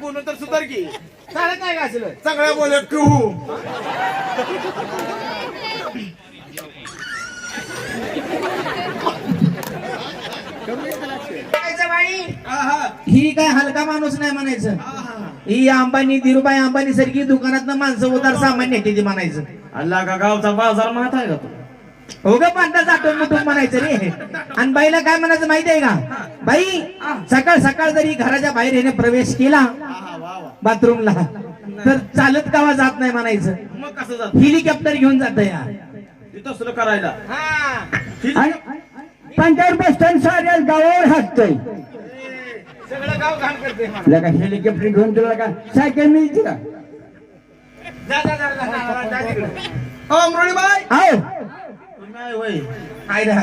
बोलून तर सुधार की. चालत नाही का असलं? सगळ्या बोल आहा, ही काय हलका माणूस नाही म्हणायचं. ही अंबानी धीरुभाई अंबानी सारखी दुकानात माणसं उदार सामान्य येते ती म्हणायचं. अल्ला का गावचा बाजार माहीत आहे का तू? हो ग पांढरा आठवण मुठून म्हणायचं रे आणि बाईला काय म्हणायचं माहिती आहे का बाई सकाळ सकाळ जरी घराच्या बाहेर येणे प्रवेश केला. बाथरूमला तर चालत गावा जात नाही म्हणायचं मग कसं जात हेलिकॉप्टर घेऊन जात या तिथं सुरू करायला हा पंचायत बस स्टँड साऱ्या गावावर हाकतोय सगळं गाव घाण करते हेलिकॉप्टर घेऊन तुला का सायकल मिळते का जा जा जा जा, जा, जा तिकडे. नाही काय ना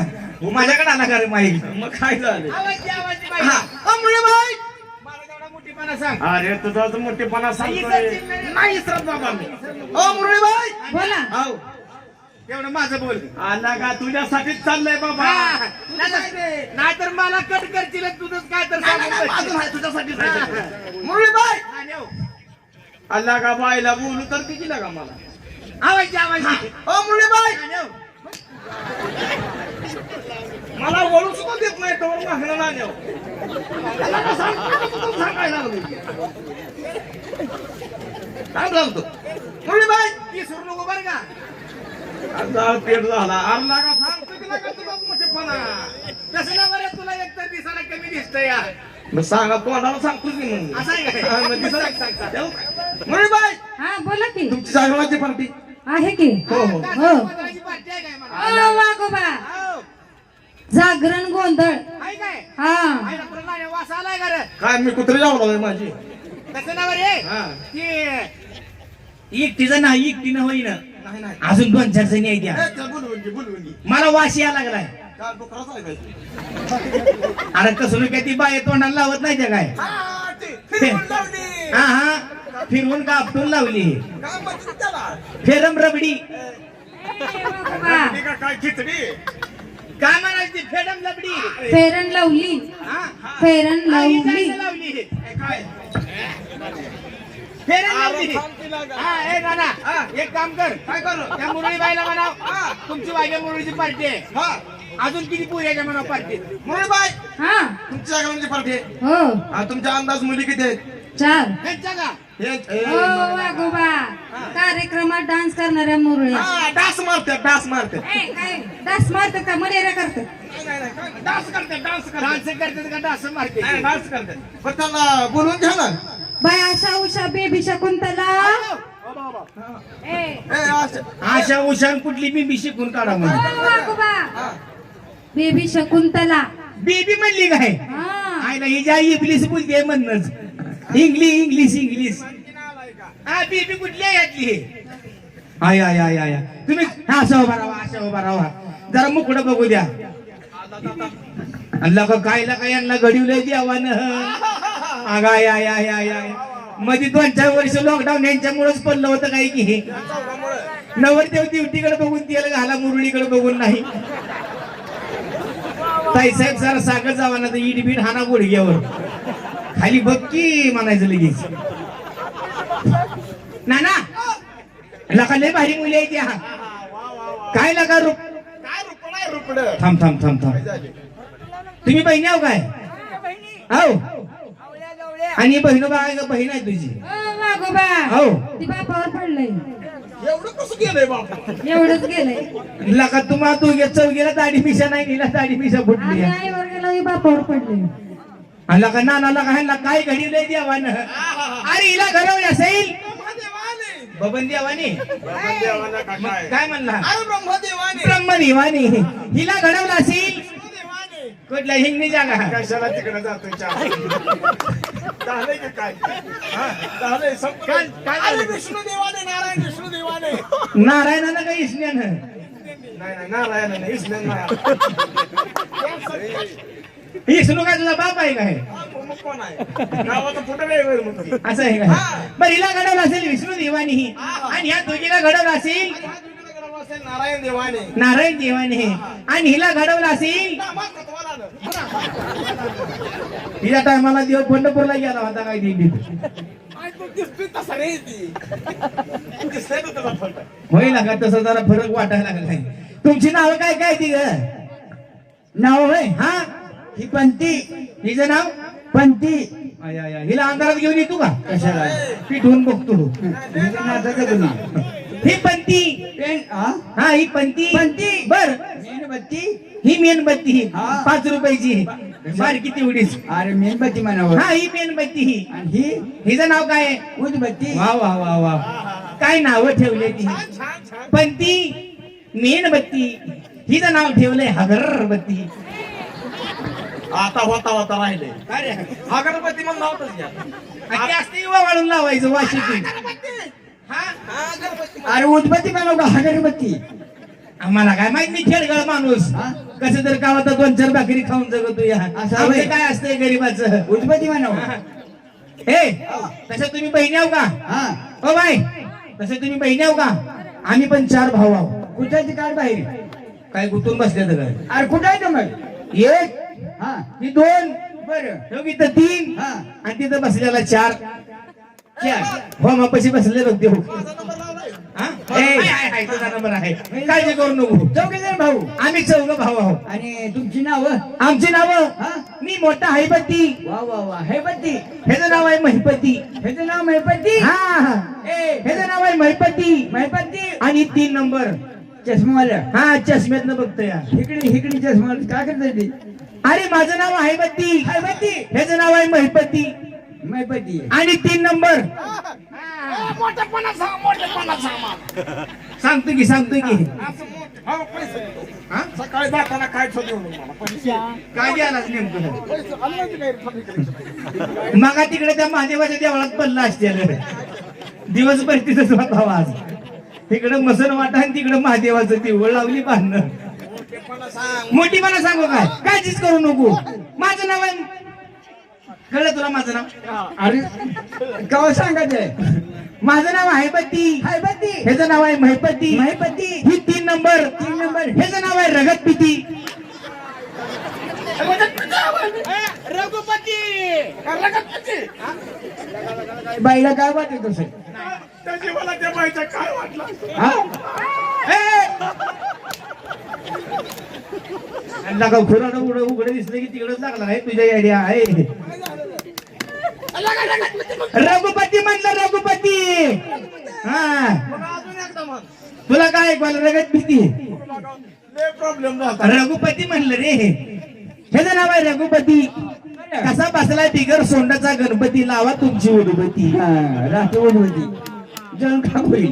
माझ्याकडे आला का रे माईक मग काय झालं. हा, अ मुरळीबाई मला तेवढा मोठीपणा सांग. अरे तुझा तर मोठेपणा सांगतोय. नाही. इसरत बाबा मी. बोला. आव तेवढं माझं बोल. आला का? तुझ्यासाठीच चाललंय बाबा. नाहीतर- मला कट करतील तुझंच काय तर. मुरळीबाई हा, नेऊ. आला का बाईला बोलू तर किती लागा मला? आवाज आवाज मुरळीबाई हा, नेऊ. मला वळू सुद्धा देत नाही तर मागणं ना सांगायला लागलो. काय सांगतो मुरळीबाई विसरू नको बरं का. आता पेट झाला. का सांगतो की तुला मोठेपणा तसं ना बरं तुला एकतर दिसायला कमी दिसतंय मग सांगा तोंडाला सांगतोच की मग असं आहे हा, हा बोला की. तुमची जागरणाची पार्टी. आहे की? हो हो. का हो. आहे हो. जागरण गोंधळ. आहे काय? हा. तुला वास आलाय का रे? काय मी कुत्री लागलोय माझी. तसं ना बरे हा. ती एकटीचं होईन. नाही नाही. अजून दोन चार जणी आहेत त्या ए, चल, बोलवून घे बोलवून घे मला वास यायला लागलाय. काय डोकराच आहे काय अरे कसं काय ती बाय तोंडाला लावत नाही त्या काय? हा, ते फिरवून लावली. हा हा. फिरवून का आपटून लावली. काय म्हणतात त्याला? फेरम रबडी. का काय खिचडी? काय म्हणायची फेडम लबडी. फेरन लावली. हा. आई लावली. लावली. काय? लावली? हा ए नाना हा. एक काम कर. काय करू? त्या मुरळी बाईला म्हणाव. हा. तुमची वाघ्या मुरळीची पार्टी आहे. हा. अजून किती पुरी आहे म्हणाव पार्टी मुरळीबाई हा. तुमची जागरणाची पार्टी आहे. हो. हा तुमच्या अंदाज मुली किती आहेत? चार. त्यांच्या का? हे, हो वागोबा कार्यक्रमात डान्स करणाऱ्या मुरळ्या हा डास मारतात डास काय? डान्स मारतात का? नाही, काय- डास करतात डान्स करतात डान्स करतात का? डान्स मारते. डान्स करतात पण त्यांना बोलवून घ्या ना. बाय आशा उषा बेबी शकुंतला. ए. ए, असं- आशा उशान कुठली बिंबी शिकून काढा म्हणून. ओ वागोबा हा. बेबी शकुंतला. बेबी म्हणली काय? हा. आयला ही ज्या इंग्लिश बोलते म्हणणंच इंग्लिश इंग्लिश इंग्लिश हा बीबी कुठली आहे यातली आय आय आय आय आय. तुम्ही हा अशा उभा राहा अशा उभा राहा जरा मुकड बघू द्या अल्ला का काय का यांना घडवलंय देवानं अगं आय आय आय आय आयमध्ये दोन चार वर्ष लॉकडाऊन यांच्यामुळेच पडलं होतं काय की हे नवरदेव ड्युटीकडे बघून तेल घाला मुरळीकडे बघून नाही ताईसाहेब जरा सागर जावा ना तर इड बीड हाना गुडघ्यावर खाली बघ की म्हणायचं लगेच. नाना लका लय भारी मुली आहे त्या काय लका रुप काय रुपड आहे रुपड थांब थांब थांब थांब. तुम्ही बहिणी आहो काय? हो आणि बहिणो बा बहीण आहे तुझी? हो एवढं कसं गेलंय बाबा एवढंच गेलंय. लका तुम्हाला तू चौघीला दाढी मिशा नाही नीला दाढी मिशा फुटली ही बापावर पडले आणि लका नाना लका ह्यांना काय घडी लय देवानं? अरे हिला घडवलं असेल? बबन देवानी? का काय काय म्हणला? अरे ब्रह्मदेवाने. ब्रह्म देवानी हिला घडवलं असेल? कुठल्या हिंगणी जागा? कशाला तिकडे जातोय झालंय का काय? हा, झालंय काय- काय झालं? अरे विष्णुदेवाने नारायण विष्णुदेवाने. नारायणानं का इसण्यानं नाही नाही नारायण नाही इसने इसणू काय तुझा बाप आहे काय कोण आहे? नाही. असं आहे का? बरं हिला घडवलं असेल विष्णू देवानी. आणि ह्या दोघीला घडवलं असेल? असे नारायण देवाने. नारायण देवाने. आणि हिला घडवलं असेल. हिच्या टायमाला देव पंढरपूरला गेला होता काय दिंडीत होईल का? तसं जरा फरक वाटायला लागलाय. तुमची नावं काय काय ती ग? नाव होय? हा? ही पंती. हिचं नाव पंती. हिला अंधारात घेऊन येतो का? कशाला? पिठवून बघतो. ही पंती. हा हा? पंती. पंती. बर. मेणबत्ती? ही मेणबत्ती हा. पाच रुपयाची बारकी तेवढीच अरे मेणबत्ती म्हणावं. हा ही मेणबत्ती ही. आणि ही? हिचं नाव काय? आहे उदबत्ती वा वा वा वा. काय नाव ठेवले ती? पंती मेणबत्ती. हिचं नाव ठेवलंय हगरबत्ती. आता होता होता राहिले. अगरबत्ती मग नावतच घ्या आणि ते असते वाळून लावायचं हा? अगरबत्ती अरे उदबत्ती म्हणावं का हगरबत्ती. आम्हाला काय माहीत मी खेळगळ माणूस. हा? कसं तर गावात दोन चार भाकरी खाऊन जगतो या. असं आमचं. काय असतंय गरीबाचं? उदबत्ती म्हणावं. हे. तसं तुम्ही बहिणी आहो का? हा. ओ बाय तसं तुम्ही बहिणी आहो का? आम्ही पण चार भाऊ आहो. कुठाची काढ बाहेर? काय गुतून बसले तर काय? अरे कुठं आहे तो मग? एक हा. ही दोन. बरं. इथं तीन. हा. आणि तिथं बसलेला चार. चार. हो मग पशी बसले बघ देऊ. हा? नंबर आहे. काळजी करू नको. चौघे जण भाऊ. आम्ही चौघ भाऊ आहोत. आणि तुमची नावं? आमची नावं? मी मोठा हायपती वा वा वा. हेपत्ती ह्याचं नाव आहे महिपती. ह्याचं नाव मेहपत्ती हा. हा. ह्याचं नाव आहे महिपती. मेहपत्ती आणि तीन नंबर. चष्मावाला हा चष्म्यातनं बघतो या इकडे इकडे चष्मावाला काय करतात ते? अरे माझं नाव आहे बत्ती. हेपत्ती ह्याचं नाव आहे महिपती मेहपत्ती आणि तीन नंबर. मोठेपणा सांग मोठेपणा सांग मला. सांगतो की सांगतो की. हो? सकाळी जाताना काय काय घ्यायलाच नेमकं? मगा तिकडे त्या महादेवाच्या देवळात पडलं असते दिवसभर तिथंच होता आज तिकडं मसन वाटा आणि तिकडं महादेवाचं देवळ लावली बांधणं सांग. मोठीपणा सांगू काय? काळजीच करू नको? माझं नाव आहे कळलं तुला माझं नाव? अरे कवा सांगायचंय. माझं नाव आहे पती हेपत्ती ह्याचं नाव आहे महिपती महिपती ही तीन नंबर. तीन नंबर. ह्याचं नाव आहे रगत पिती रघुपती. बाईला काय वाटत त्याची मला त्या बाईचा काय वाटलं? हा? लगा खुरानं उघडं उघडं दिसलं की तिकडच लागला आहे तुझ्या आयडिया आहे. रघुपती म्हणलं रघुपती. हा. तुला काय ऐकवायला रगत भीती? प्रॉब्लेम रघुपती म्हणलं रे. हे नाव आहे रघुपती कसा बसलाय बिगर सोंडाचा गणपती लावा तुमची उदबती हा राहते उदबत्ती जण का होईल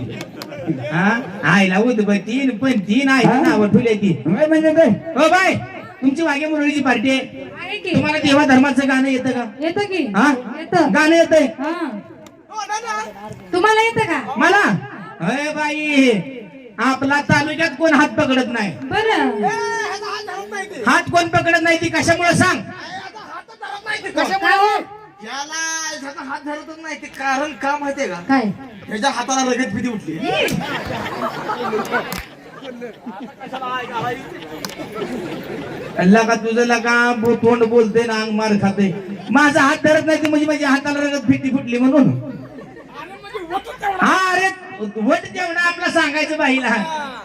हा? आईला उदबती पण ती नाही हा? नाव ठुले ती. म्हणजे काय हो बाय तुमची वाघे मुरळीची पार्टी आहे. आहे की? तुम्हाला देवा धर्माचं गाणं येतं का? येतं की? हा? येतं. गाणं येतंय. हा. हो. तुम्हाला येतं का? मला? अय बाई आपला तालुक्यात कोण हात पकडत नाही? बरं. हात धरत नाही ते. हात कोण पकडत नाही ती कशामुळे सांग. काय कशामुळे? याला ह्याचा हात धरतच नाही ते कारण का माहितीये का? काय? ह्याच्या हाताला रगत भीती उठली. अल्ला का तुझं लका बो- तोंड बोलते ना अंग मार खाते. माझा हात धरत नाही ते म्हणजे माझ्या हाताला रगत फिटी फुटली म्हणून. हा अरे वट तेवढा आपला सांगायचं बाईला.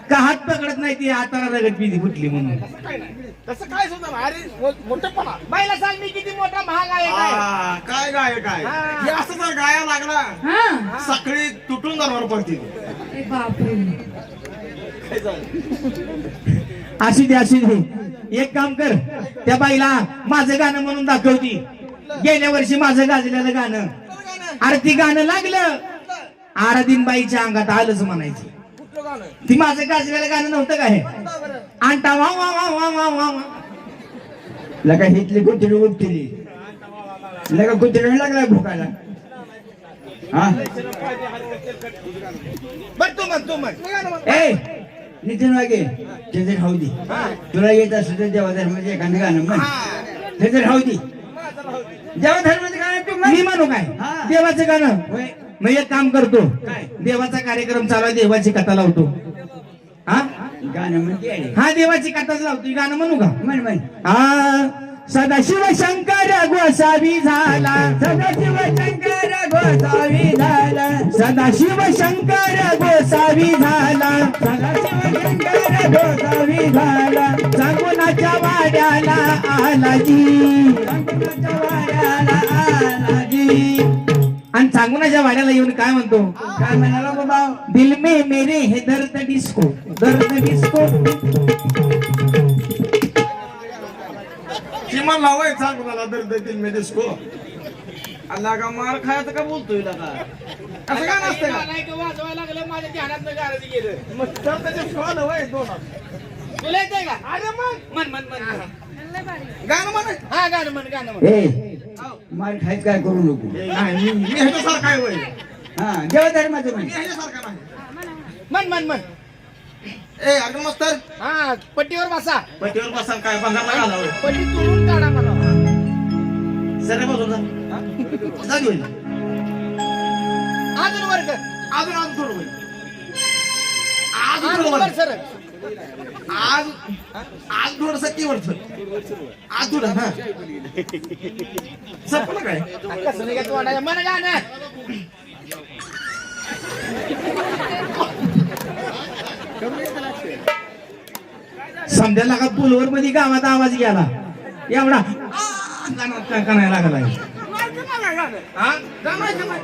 का हात पकडत नाही ती? हाताला रगत फिटी फुटली म्हणून. काय नाही. तसं काय सुद्धा. अरे मो- मोठेपणा. बाईला सांग मी किती मोठा महाग आहे काय? गाय काय? हे. असं जर गाया लागला हा. सकाळी तुटून जाणार पडतील. ए बापरे. काय झालं? असू दे असू दे. एक काम कर. त्या बाईला माझं गाणं म्हणून दाखवती. गेल्या वर्षी माझं गाजलेलं गाणं? अरे ती गाणं लागलं. आराधीन बाईच्या अंगात आलंच म्हणायचं ती माझं गाजलेलं गाणं नव्हतं काय? आणता वा वा वा वा वा वा. लगा हितली कुत्री उठली लगा कुत्री लागला भुकायला हा बर तू तू? ए नितीन वागे त्याचे खाऊ दे तुला येत असलं तर एखादं गाणं म्हण त्याचे माझं राहू दे. देवा धर्माचं गाणं तू मी म्हण काय. देवाचं गाणं होय. मग एक काम करतो. देवाचा कार्यक्रम चालू आहे देवाची कथा लावतो. हा? गाणं म्हणते हा देवाची कथाच लावतो. गाणं म्हणू का? म्हण म्हण. हा. सदाशिव शंकर गोसावी झाला. सदाशिव शंकर गोसावी झाला. सदाशिव शंकर गोसावी झाला. सदाशिव शंकर गोसावी झाला. सांगुनाच्या वाड्याला आला जी. संकुलाच्या वाड्याला आला जी. आणि सांगुनाच्या वाड्याला येऊन काय म्हणतो? काय म्हणाला बाबा दिल में मेरे है दर्द डिस्को दर्द डिस्को किमान लावाय सांग मला दर देतील मी दिसको अल्ला का मार खायचं का बोलतोय का? असं का नसतं का? वाजवायला लागलं माझ्या ध्यानात गाडीचं गेलं. मग तर त्याच्या शिवाय होय दोन तुला येतंय का? अरे मग. मन मन मन गाणं म्हणाय हा गाणं म्हण गाणं म्हण. ए मार खायच काय करू नको. नाही मी ह्याच्यासारखा आहे होय हा देवधर्माचं म्हण मी ह्याच्यासारखा नाही. मन मन मन. ए अगं मस्तर. हा पट्टीवर बसा. पटीवर बसा काय होय पट्टी तोडून काढा मला. सर बसून जा जा घेऊन. जा. अजून वर्ग अजून अजून थोडं होईल अजून थोडं वर. आज आज थोडस की वरच आज थोडं हा. संपलं काय? कसं नाही मन गाणं समजायला का पुलवर मध्ये गावात आवाज गेला. एवढा करायला लागलाय.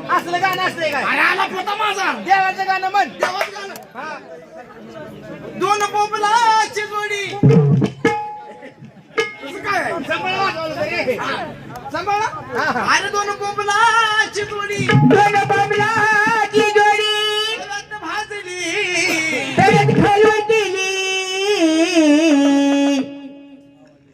असलं गाणं असतंय काय? आला माझा. देवाचं गाणं म्हण. देवाचं गाणं. दोन बोबलाची जोडी तसं काय? सांभाळा. अरे दोन बोबलाची जोडी दोन बाबलाची जोडी भाजली तळ्यात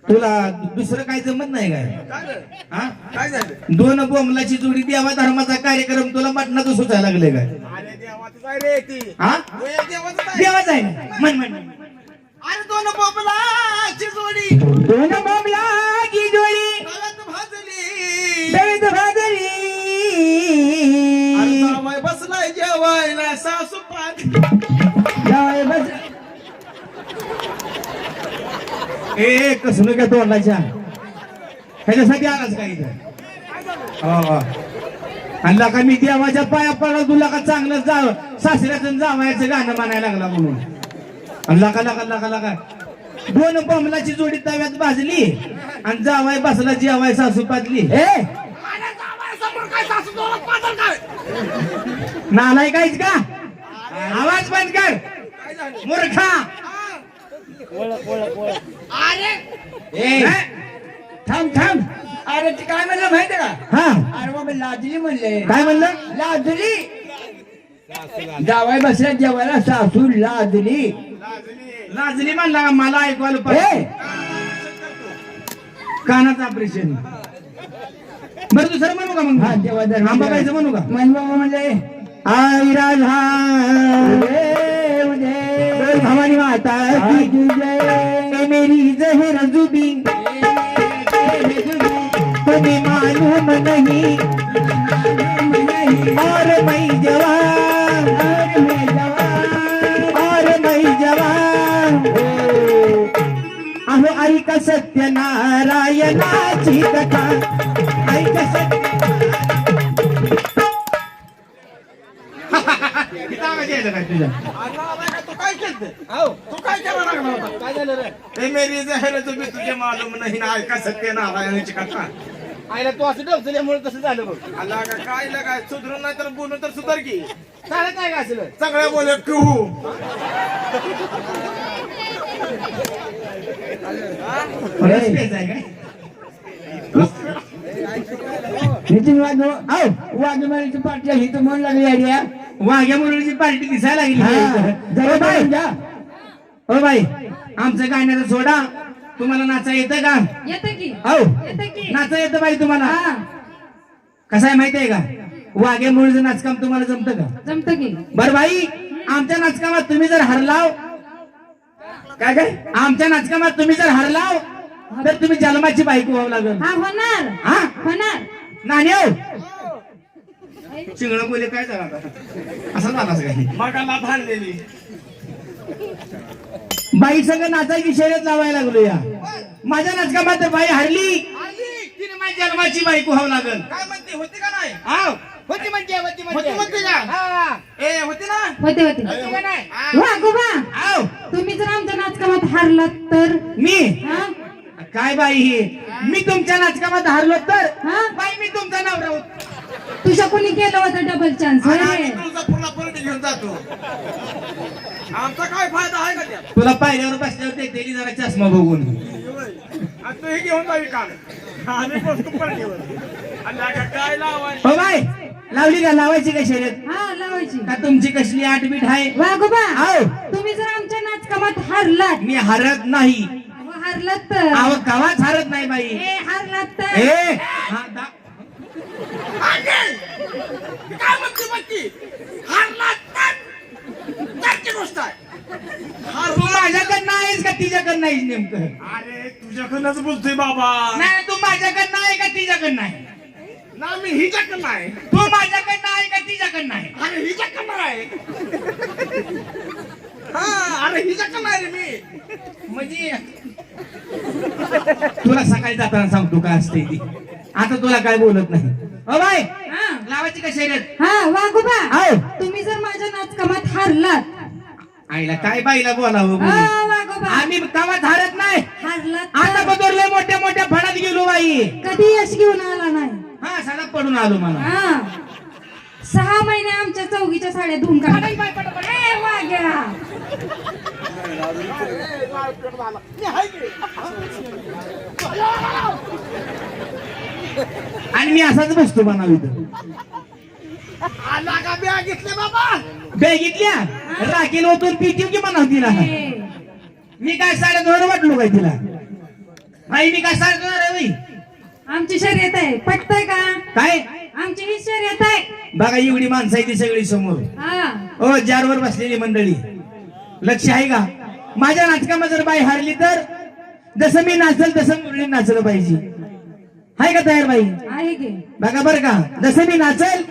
तुला दुसरं काय जमत नाही काय काय झालं? हा काय झालं दोन बोमलाची जोडी देवा धर्माचा कार्यक्रम तुला मटणाचं सुचायला लागले काय अरे देवाचंच आहे रे ती हा होय, देवाचंच आहे. देवाच आहे ना? म्हण म्हण. अरे दोन बोबलाची जोडी दोन बोमलाची जोडी भाजली भाजली अरे जावई बसलाय जेवायला सासू पाणी जावई बस ए कसलं काय तोंडाच्या ह्याच्यासाठी आलाच काय इथं? हो. आणि का मी देवाच्या पाया पडला तुला का चांगलं जाव सासऱ्याचं जावयाचं गाणं म्हणायला लागला म्हणून. आणि लका लका लका लका. दोन बमलाची जोडी तव्यात भाजली आणि जावाय बसला जेवाय सासू पाजली. ए! नालाय काहीच का? आवाज बंद कर. मूर्खा! ए थांब थांब. अरे ते काय म्हणलं माहिती का? हा. अरे बाबा लाजली म्हणले. काय म्हणलं? लाजली जावाय बसल्या जेवायला सासू लाजली लाजली म्हणला का? मला ऐकवायला ए! पाहिजे कानाचं ऑपरेशन. बरं दुसरं म्हणू का मग? हा देवा आंबाबाईचं म्हणू का? मन बाबा म्हणले आई राधा। देव देव भवानी माता की जय। मेरी जहर जुबी। तुम्हें मालूम नहीं। और मैं जवान। और मैं जवान। और मैं जवान अहो ऐक सत्यनारायणाची कथा। का? तू काय केलं तू काय केलं लागला होता काय झालं रे हे मेरी जहर तुम्ही तुझे मालूम नाही ना ऐका सत्य नारायणाची कथा. आईला तू असं डबचल्यामुळे तसं झालं बघ. आला का काय लागाय सुधरून नाही तर बोलून तर सुधार की. चालत नाही का असलं? सगळ्या बोल किहू रस प्यायचा आहे काय? नितीन वाघ वाघमारीची पार्टी ही तर म्हणून लागली आयडिया वाघ्या मुरळीची पार्टी दिसायला लागली. हा, बाई. आमचं गाण्याचं सोडा. तुम्हाला नाचा येतं का? येतं की. हो. येतं की. नाचा येतं बाई तुम्हाला. हा. कसं आहे माहितीये का? वाघ्या मुरळीचं नाचकाम तुम्हाला जमतं का? जमतं की. बर बाई आमच्या नाचकामात तुम्ही जर हरलाव काय काय? आमच्या नाचकामात तुम्ही जर हरलाव तर तुम्ही जन्माची बायको व्हावं लागेल. हा होणार. हा? होणार. नाण्या चिंगण बोले काय झालं आता? असं झालं असं काही? मगाला भांडलेली बाई संग नाचायची शर्यत लावायला लागलो या माझ्या नाचकामात तर बाई हरली. तिने माझ्या जन्माची बायको व्हावं लागल. काय म्हणते? होती का नाही. होती म्हणते होती होती म्हणते का? हा. ए होती ना? होते होते. होती का नाही? वागोबा तुम्ही जर आमच्या नाचकामात हारलात तर? मी? हा? काय बाई ही? मी तुमच्या नाचकामात हारलो तर? हा? बाई मी तुमचा नवरा होत. तुझ्या कोणी केलं होतं डबल चान्स आणि आम्ही तुळजापूरला परत घेऊन जातो. आमचा काय फायदा आहे का त्यात? तुला पायऱ्यावर बसल्यावर देते जरा चष्मा बघून. आणि तू हे घेऊन जावी आम्ही बसतो आणि काय हो बाय. लावली का? लावायची का शर्यत? हा लावायची. का तुमची कसली आठ बीट आहे वागोबा आव तुम्ही जर आमच्या नाचकामात हारलात. मी हरत नाही. अहो, हारलात तर. आव कवाच हरत नाही बाई. ए हारलात तर. ए हा, दा- काय म्हणते म्हणते हारला तर त्याची गोष्ट आहे. तू माझ्याकडनं आहेस का? तिच्याकडनं आहेस नेमकं? अरे तुझ्याकडनंच बोलतोय बाबा. नाही तू माझ्याकडनं आहे का? तिच्याकडनं आहे ना मी हिच्याकडनं आहे तू माझ्याकडनं आहे का? तिच्याकडनं आहे अरे हिच्याकडनं आहे हा अरे हिच्याकडनं आहे रे मी. म्हणजे तुला सकाळी जाताना सांगतो काय असते ती. आता तुला काय बोलत नाही. बाय हा. लावायची का शर्यत? हा वागोबा आव तुम्ही जर माझ्या नाचकामात हारलात. आईला काय बाईला बोलावं हा बोलू? वागोबा आम्ही कामात हारत नाही. हारलात आता तर बदलले मोठ्या मोठ्या फडात गेलो बाई. कधी यश घेऊन आला नाही? हा साधा पडून आलो मला हा. सहा महिने आमच्या चौकीच्या साड्या धुवून काढा ए, वाग्या. आणि मी असाच बसतो म्हणावी इथं. आला का बॅग घेतले बाबा? बॅगीतल्या राखील ओतून पिटीव की म्हणाव तिला. मी काय साडेदोन वाटलो काय तिला? आई मी काय साडेदोन आहे आमची शर्यत आहे. पटतय का? काय? आमची ही शर्यत आहे. बघा एवढी माणसं आहे ती सगळी समोर. हा. ओ जारवर बसलेली मंडळी. लक्ष आहे का? माझ्या नाटकामध्ये जर बाई हारली तर जसं मी नाचल तसं मुरली नाचलं पाहिजे. आहे का तयार बाई? आहे की. बघा बरं का. जसं मी नाचल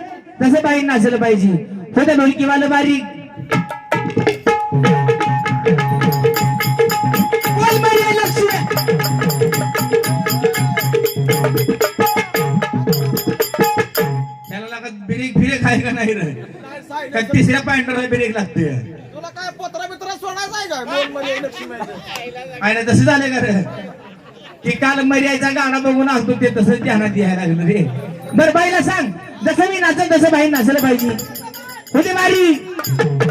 तसं बाई नाचलं पाहिजे. होत्या ढोलकीवालं बारीक. त्याला लागत आहे का नाही रे? का तिसऱ्या पॉइंटरला ब्रेक लागतोय तुला काय पत्रा बित्रा सोडायचा आहे का? ना तसं झालं का रे? की काल मर्यायचा गाणं बघून असतो ते तसंच ध्यानात यायला लागलं रे. बर बाईला सांग जसं मी नाचल तसं बाई नाचलं पाहिजे. होते मारी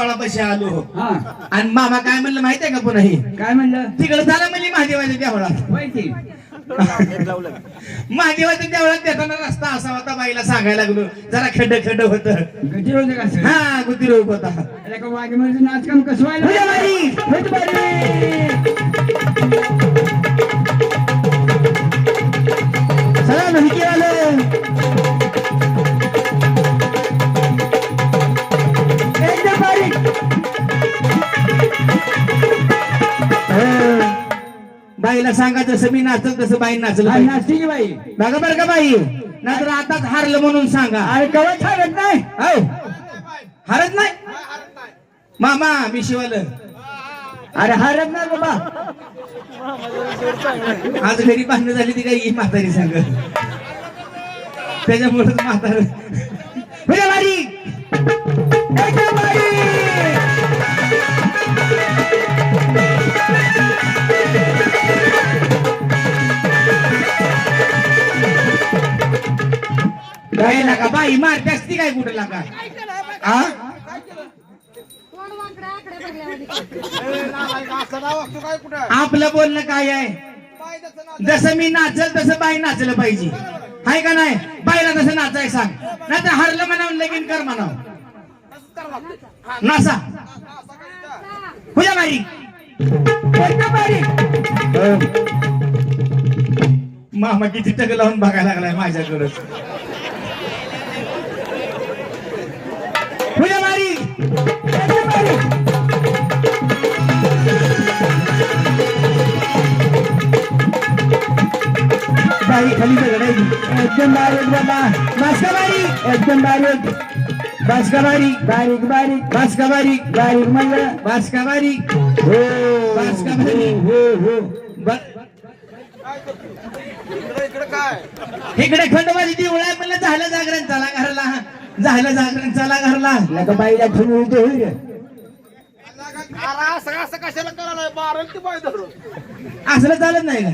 देवळा पैसे आलो. हा. आणि मामा काय म्हणलं माहिती आहे का पुन्हा हे काय म्हणलं? तिकडे झालं म्हणजे महादेवाच्या देवळात. माहिती महादेवाच्या देवळात देताना रस्ता असा होता बाईला सांगायला लागलो जरा खड्ड खड्ड होत. गती होते का सर हा गुती रोग होता. अरे का वाघ म्हणजे नाचकाम कसं व्हायला बाई, सांगा जसं मी नाचल तसं बाई नाचलं. नाचते की बाई. बघा बरं का बाई नाहीतर आताच हारलं म्हणून सांगा. अरे कवा छाडत नाही. हारत नाही? मामा मी शिवालं. अरे हरत नाही बाबा. आज घरी बांधणं झाली ती काही म्हातारी सांग. त्याच्यामुळे म्हातार. काय लागा? बाई मारते असती काय कुठं लागा? कुठं आपलं बोलणं काय आहे? जसं मी नाचल तसं बाई नाचलं पाहिजे. हाय का नाही? बाईला तसं नाचाय सांग. नाही तर हरलं म्हणावं लगीन कर म्हणावं. नासा हा. पूजा बाई? हो. मामा किती टक लावून बघायला लागलाय माझ्याकडे. बारीक खाली. एकदम बारीक बाबा. बासका बारीक एकदम बारीक. बासका बारीक बारीक. बारीक बासका बारीक बारीक म्हणलं बासका बारीक हो बारीक? हो हो इकडे खंडोबाची देऊळ आहे म्हणलं झालं जागरण चला घरला. झालं जागरण चला घरला. नका बाईला ठेवून होते होईल असलं चालत नाही का?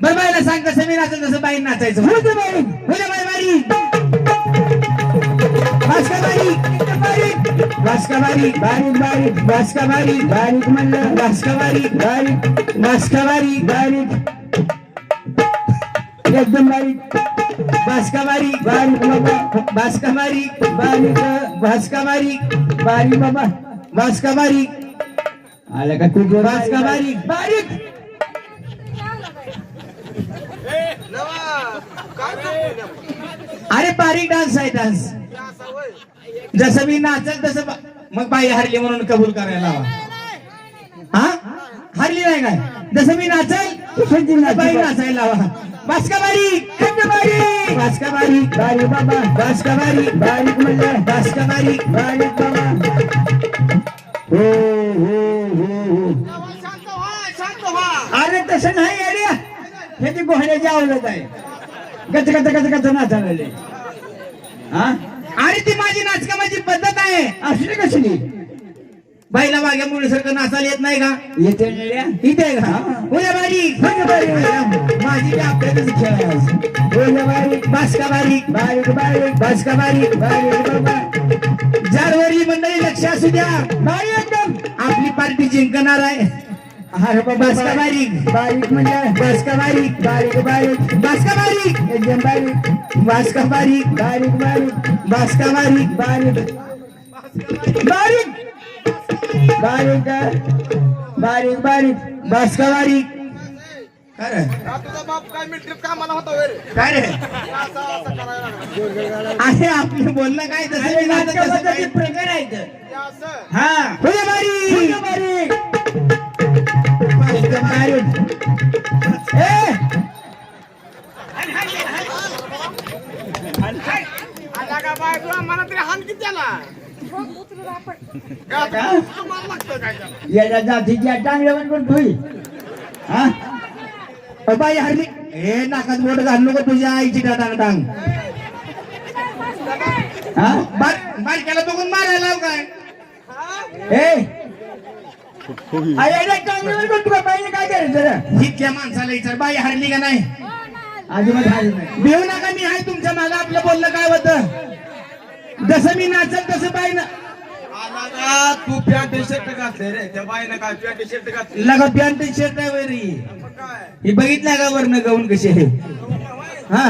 बरं बाईला सांग कसं मी नाचत तसं बाई नाचायचं. होते बाई. बारीक बासका बारीक एकदम बारीक बासका बारीक बारीक बारीक बासका बारीक बारीक म्हणलं. बासका बारीक बारीक बारीक एकदम बारीक बासका बारीक बारीक बाबा बारीक बासका बारीक बारीक बाबा बासका बारीक आलं का तू जोर बारीक, अरे बारीक डान्स आहे डान्स. जसं मी नाचल तसं मग बाई हरली म्हणून कबूल करायला हवा हा? हरली नाही काय? जसं मी नाचल बाई. नाचायला हवा बाबा बारीक बारीक बाबा हो हो हो हो. अरे तसं नाही अरे. हे ते गोहण्याची आवडत आहे. गच गच गच गच नाचायला हा? अरे ती माझी नाचकामाची पद्धत आहे. असली कसली बाईला वाघ्या मुलीसारखं नाचायला येत नाही का? येते. निळ्या? इथे आहे का. उद्या बारीक उद्या बारीक. माझी बी आपल्यातच खेळ आहे. हो बारीक बासका बारीक बारीक. बारीक बासका बारीक बारीक. जारवरली मंडळी लक्ष असू द्या. बाई एकदम. आपली पार्टी जिंकणार आहे. अरे बाबा बासका बारीक. बारीक म्हणजे बासका बारीक बारीक. बारीक बासका बारीक एकदम बारीक. बासका बारीक बारीक. बारीक बासका बारीक बारीक. बारीक. बारीक बारीक बारीक. बासका बारीक? काय रे? तुझा बाप काय मिलिटरीत कामाला होता होय रे काय रे? असं आहे आपलं बोलणं काय? तसं मी नाचत तसं नाटकाबद्दल काही- प्रकार असं. हा. बारीक. बारीक. का मला तरी हान किती आला? काय जातीच्या टांगल्यावर पण ठोई? हा? बाई हरली. हे नाकात बोट घालू नको तुझ्या आईची टांग टांग हा? बार बारक्याला बघून मारायला लाव काय? हे याला टांगल्यावर पण तुला पाहिजे काय करायचं रे? इतक्या माणसाला विचार बाई हरली का नाही? अजिबात हाल नाही. भिवू नका मी आहे तुमच्या मागे. आपलं बोललं काय होतं? जसं मी नाचल तसं बाई ना तू पॅन्ट शर्ट घातले रे. त्या बाईनं काय पॅन्ट शर्ट घातले? लगा पॅन्ट शर्ट आहे वरी. हे बघितलं का वरनं गाऊन कशी आहे हा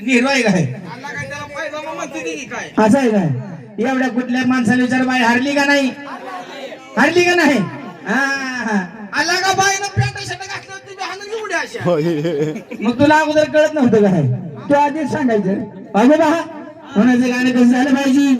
निरो आहे काय? असं आहे काय? एवढ्या कुठल्या माणसाला विचार बाई हरली का नाही? हरली का नाही? हा हा. आला का बाईनं पॅन्ट शर्ट घातलं होती हाणून एवढ्या अशा मग तुला अगोदर कळत नव्हतं काय तू आधीच सांगायचं. अगो बा कोणाचं गाणं कसं झालं पाहिजे?